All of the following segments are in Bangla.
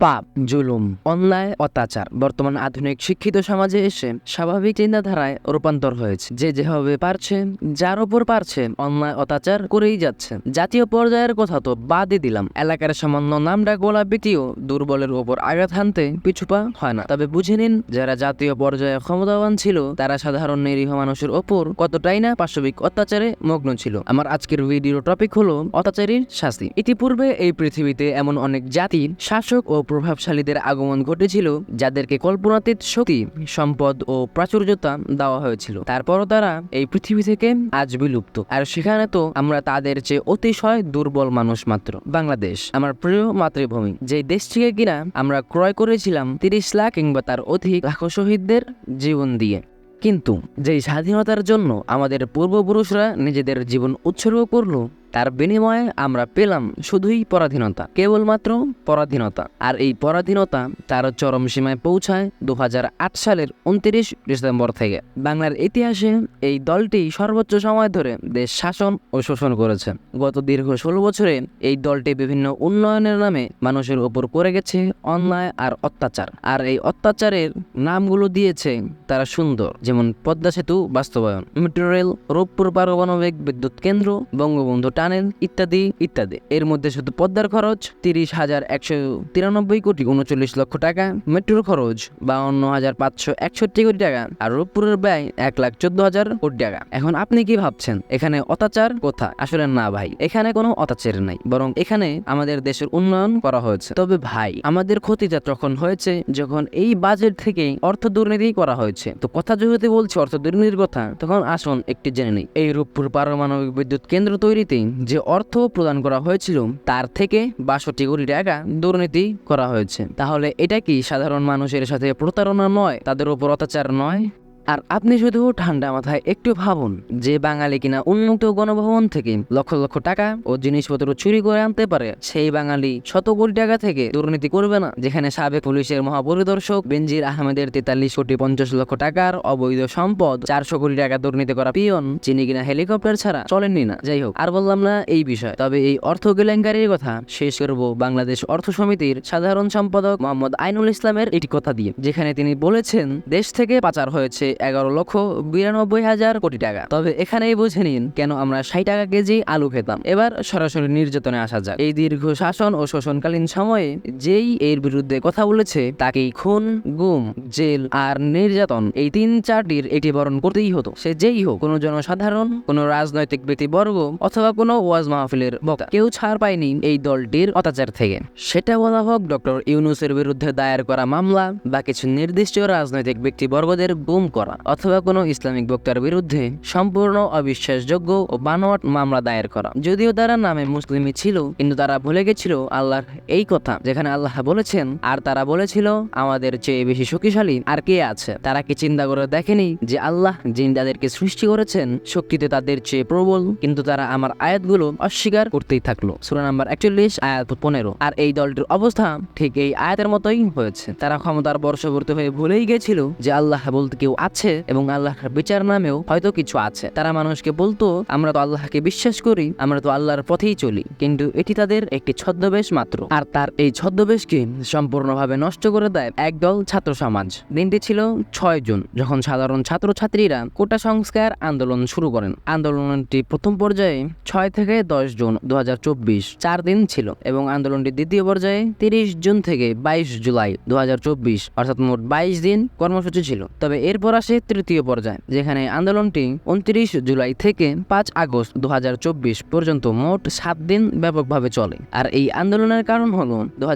পাপ, জুলুম, অন্যায়, অত্যাচার। বর্তমান আধুনিক শিক্ষিত সমাজে এসে স্বাভাবিক চিন্তাধারায় রূপান্তর হয়েছে। যে যেভাবে পারছে, যার উপর পারছে, অন্যায়, অত্যাচার করেই যাচ্ছে। জাতীয় পর্যায়ের কথা তো বাদই দিলাম। এলাকার সামান্য নামডা গোলা ব্যক্তিও দুর্বলের উপর আঘাত হানতে পিছুপা হয় না। তবে বুঝে নিন, যারা জাতীয় পর্যায়ে ক্ষমতাবান ছিল, তারা সাধারণ নিরীহ মানুষের ওপর কতটাই না পাশবিক অত্যাচারে মগ্ন ছিল। আমার আজকের ভিডিও টপিক হলো অত্যাচারীর শাস্তি। ইতিপূর্বে এই পৃথিবীতে এমন অনেক জাতির শাসক ও প্রভাবশালীদের আগমন ঘটেছিল যাদেরকে কল্পনাতীত শক্তি, সম্পদ ও প্রাচুর্যতা দেওয়া হয়েছিল। তারপরও তারা এই পৃথিবী থেকে আজ বিলুপ্ত। আর সেখানে তো আমরা তাদের চেয়ে অতিশয় দুর্বল মানুষ মাত্র। বাংলাদেশ, আমার প্রিয় মাতৃভূমি, যে দেশটিকে কিনা আমরা ক্রয় করেছিলাম তিরিশ লাখ কিংবা তার অধিক লাখো শহীদদের জীবন দিয়ে। কিন্তু যেই স্বাধীনতার জন্য আমাদের পূর্বপুরুষরা নিজেদের জীবন উৎসর্গ করল তার বিনিময়ে আমরা পেলাম শুধুই পরাধীনতা, কেবলমাত্র পরাধীনতা। আর এই পরাধীনতা তার চরম সীমায় পৌঁছায় দু হাজার আট সালের উনত্রিশ ডিসেম্বর থেকে। বাংলার ইতিহাসে এই দলটি সর্বোচ্চ সময় ধরে দেশ শাসন ও শোষণ করেছে। গত দীর্ঘ ষোলো বছরে এই দলটি বিভিন্ন উন্নয়নের নামে মানুষের উপর করে গেছে অন্যায় আর অত্যাচার। আর এই অত্যাচারের নামগুলো দিয়েছে তারা সুন্দর, যেমন পদ্মা সেতু বাস্তবায়ন, মেট্রো রেল, রূপপুর পারমাণবিক বিদ্যুৎ কেন্দ্র, বঙ্গবন্ধু টানেল ইত্যাদি ইত্যাদি। এর মধ্যে শুধু পদ্মার খরচ, তিরিশ হাজার একশো তিরানব্বই কোটি উনচল্লিশ লক্ষ টাকা। মেট্রোর খরচ, বাউন্ন হাজার পাঁচশো একষট্টি কোটি টাকা। আর রূপপুরের ব্যয় এক লাখ চোদ্দ হাজার কোটি টাকা। এখন আপনি কি ভাবছেন? এখানে অত্যাচার কোথা আসলে না ভাই, এখানে কোনো অত্যাচার নাই। বরং এখানে আমাদের দেশের উন্নয়ন করা হয়েছে। তবে ভাই, আমাদের ক্ষতিটা তখন হয়েছে যখন এই বাজেট থেকে অর্থ দুর্নীতি করা হয়েছে। তো কথা যেহেতু বলছি অর্থ দুর্নীতির কথা, তখন আসুন একটি জেনে নিই। এই রূপপুর পারমাণবিক বিদ্যুৎ কেন্দ্র তৈরিতে যে অর্থ প্রদান করা হয়েছিল, তার থেকে বাষট্টি কোটি টাকা দুর্নীতি করা হয়েছে। তাহলে এটা কি সাধারণ মানুষের সাথে প্রতারণা নয়, তাদের উপর অত্যাচার নয়? আর আপনি শুধু ঠান্ডা মাথায় একটু ভাবুন যে বাঙালি কিনা উন্মুক্ত গণভবন থেকে লক্ষ লক্ষ টাকা ও জিনিসপত্র চুরি করে আনতে পারে, সেই বাঙালি শত কোটি টাকা থেকে দুর্নীতি করবে না। যেখানে সাবেক পুলিশের মহাপরিদর্শক বেনজির আহমেদের তেতাল্লিশ কোটি পঞ্চাশ লক্ষ টাকার অবৈধ সম্পদ, চারশো কোটি টাকা দুর্নীতি করা পিয়ন, যিনি কিনা হেলিকপ্টার ছাড়া চলেননি না। যাই হোক, আর বললাম না এই বিষয়। তবে এই অর্থ কেলেঙ্কারির কথা শেষ করব বাংলাদেশ অর্থ সমিতির সাধারণ সম্পাদক মোহাম্মদ আইনুল ইসলামের এটি কথা দিয়ে, যেখানে তিনি বলেছেন, দেশ থেকে পাচার হয়েছে এগারো লক্ষ বিরানব্বই হাজার কোটি টাকা। তবে এখানেই বুঝে নিন কেন আমরা ষাট টাকা কেজি আলু খেতাম। এবার সরাসরি নির্যাতনে আসা যাক। এই দীর্ঘ শাসন ও শোষণকালীন সময়ে যেই এর বিরুদ্ধে কথা বলেছে, তাকেই খুন, গুম, জেল আর নির্যাতন এই তিন চারটির এটি বরণ করতেই হতো। সে যেই হোক, কোনো জনসাধারণ, কোনো রাজনৈতিক ব্যক্তিবর্গ অথবা কোনো ওয়াজ মাহফিলের বক্তা কেউ ছাড় পায়নি এই দলটির অত্যাচার থেকে। সেটা বলা হোক, ডক্টর ইউনুসের বিরুদ্ধে দায়ের করা মামলা বা কিছু নির্দিষ্ট রাজনৈতিক ব্যক্তিবর্গদের গুম করা। অথবা কোনো ইসলামিক বক্তার বিরুদ্ধে সম্পূর্ণ অবিশ্বাসযোগ্য ও বানোয়াট মামলা দায়ের করা। যদিও তারা নামে মুসলিমই ছিল, কিন্তু তারা ভুলে গেছিল আল্লাহর এই কথা, যেখানে আল্লাহ বলেছেন, আর তারা বলেছিল, আমাদের চেয়ে বেশি শক্তিশালী আর কে আছে? তারা কি চিন্তা করে দেখেনি যে আল্লাহ যিনি তাদেরকে সৃষ্টি করেছেন, শক্তিতে তাদের চেয়ে প্রবল, কিন্তু তারা আমার আয়াতগুলো অস্বীকার করতেই থাকল। সূরা নাম্বার একচল্লিশ, আয়াত পনেরো। আর এই দলটির অবস্থা ঠিক এই আয়াতের মতোই হয়েছে। তারা ক্ষমতার বর্ষবর্তী হয়ে ভুলেই গেছিল যে আল্লাহ বলতে কেউ আছে এবং আল্লাহর বিচার নামেও হয়তো কিছু আছে। তারা মানুষকে বলতো, আমরা তো আল্লাহকে বিশ্বাস করি, আমরা তো আল্লাহর পথেই চলি। কিন্তু এটি তাদের একটি ছদ্মবেশ মাত্র। আর তার এই ছদ্মবেশকে সম্পূর্ণভাবে নষ্ট করে দেয় একদল ছাত্র সমাজ। দিনটি ছিল ছয় জুন, যখন সাধারণ ছাত্রছাত্রীরা কোটা সংস্কার আন্দোলন শুরু করেন। আন্দোলনটি প্রথম পর্যায়ে ছয় থেকে দশ জুন দু হাজার চব্বিশ, চার দিন ছিল এবং আন্দোলনটি দ্বিতীয় পর্যায়ে তিরিশ জুন থেকে বাইশ জুলাই দু হাজার চব্বিশ, অর্থাৎ মোট বাইশ দিন কর্মসূচি ছিল। তবে এরপর আসে তৃতীয় পর্যায় যেখানে আন্দোলনটি উনত্রিশ জুলাই থেকে পাঁচ আগস্ট দুহাজার চব্বিশ পর্যন্ত মোট সাত দিন ব্যাপকভাবে চলে। আর এই আন্দোলনের কারণ হলো দু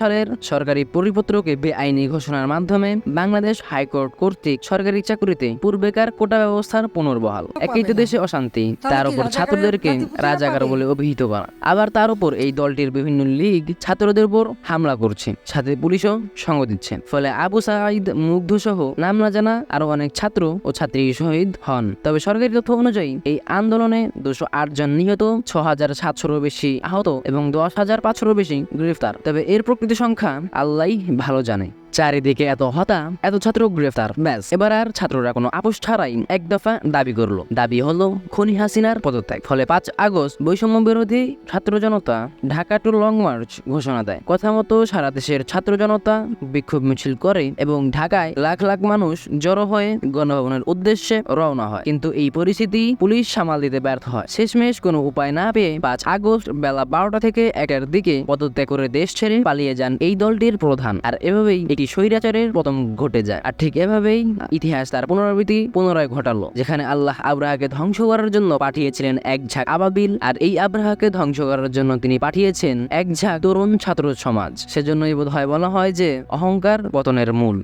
সালের সরকারি পরিপত্রকে বেআইনি ঘোষণার মাধ্যমে বাংলাদেশ হাইকোর্ট কর্তৃক সরকারি চাকরিতে পূর্বেকার কোটা ব্যবস্থার পুনর্বহাল। একই তো দেশে অশান্তি তার উপর ছাত্রদেরকে রাজাকার বলে অভিহিত করা। আবার তার উপর এই দলটির বিভিন্ন লীগ ছাত্রদের উপর হামলা করছে সাথে পুলিশও সঙ্গ দিচ্ছে। ফলে আবু সাঈদ মুগ্ধ সহ নাম না জানা আরও অনেক ছাত্র ও ছাত্রী শহীদ হন। তবে সরকারি তথ্য অনুযায়ী, এই আন্দোলনে দুশো জন নিহত, ছ হাজার সাতশোরও বেশি আহত এবং দশ হাজার পাঁচশোরও বেশি গ্রেফতার। তবে এর প্রকৃত সংখ্যা আল্লাহ ভালো জানে। চারিদিকে এত হতা এত ছাত্র গ্রেফতার, ব্যাস। এবার আর ছাত্ররা কোনো আপোষ ছাড়াই এক দফা দাবি করল। দাবি হলো, খনি হাসিনার পদত্যাগ। ফলে পাঁচ আগস্ট বৈষম্য বিরোধী ছাত্র জনতা ঢাকা টু লং মার্চ ঘোষণা দেয়। কথা মতো সারা দেশের ছাত্র জনতা বিক্ষোভ মিছিল করে এবং ঢাকায় লাখ লাখ মানুষ জড়ো হয়ে গণভবনের উদ্দেশ্যে রওনা হয়। কিন্তু এই পরিস্থিতি পুলিশ সামাল দিতে ব্যর্থ হয়। শেষমেশ কোনো উপায় না পেয়ে পাঁচ আগস্ট বেলা বারোটা থেকে একটার দিকে পদত্যাগ করে দেশ ছেড়ে পালিয়ে যান এই দলটির প্রধান। আর এভাবেই একটি স্বৈরাচারের পতন ঘটে যায়। আর ঠিক এভাবেই ইতিহাস তার পুনরাবৃত্তি, পুনরায় ঘটালো, যেখানে আল্লাহ আব্রাহাকে ধ্বংস করার জন্য পাঠিয়েছিলেন এক ঝাঁক আবাবিল, আর এই আব্রাহাকে ধ্বংস করার জন্য তিনি পাঠিয়েছেন এক ঝাঁক তরুণ ছাত্র সমাজ। সেজন্যই বোধ হয় বলা হয় যে, অহংকার পতনের মূল।